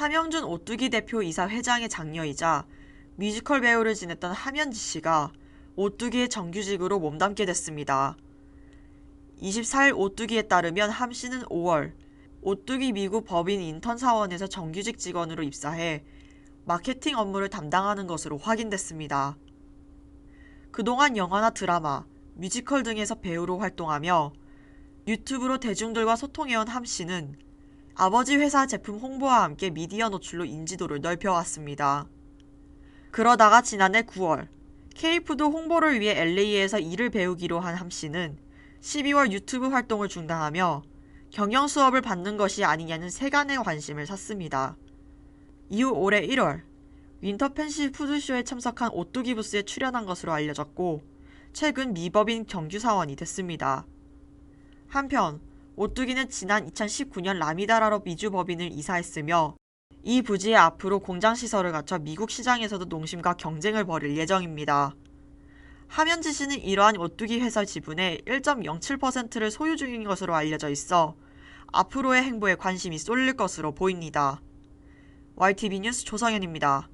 함영준 오뚜기 대표 이사 회장의 장녀이자 뮤지컬 배우를 지냈던 함연지 씨가 오뚜기의 정규직으로 몸담게 됐습니다. 24일 오뚜기에 따르면 함 씨는 5월 오뚜기 미국 법인 인턴 사원에서 정규직 직원으로 입사해 마케팅 업무를 담당하는 것으로 확인됐습니다. 그동안 영화나 드라마, 뮤지컬 등에서 배우로 활동하며 유튜브로 대중들과 소통해온 함 씨는 아버지 회사 제품 홍보와 함께 미디어 노출로 인지도를 넓혀왔습니다. 그러다가 지난해 9월 K푸드 홍보를 위해 LA에서 일을 배우기로 한 함 씨는 12월 유튜브 활동을 중단하며 경영 수업을 받는 것이 아니냐는 세간의 관심을 샀습니다. 이후 올해 1월 윈터 펜시 푸드쇼에 참석한 오뚜기 부스에 출연한 것으로 알려졌고 최근 미법인 정규 사원이 됐습니다. 한편 오뚜기는 지난 2019년 라미다라로 미주 법인을 이사했으며 이 부지에 앞으로 공장 시설을 갖춰 미국 시장에서도 농심과 경쟁을 벌일 예정입니다. 함현지 씨는 이러한 오뚜기 회사 지분의 1.07%를 소유 중인 것으로 알려져 있어 앞으로의 행보에 관심이 쏠릴 것으로 보입니다. YTV 뉴스 조성현입니다.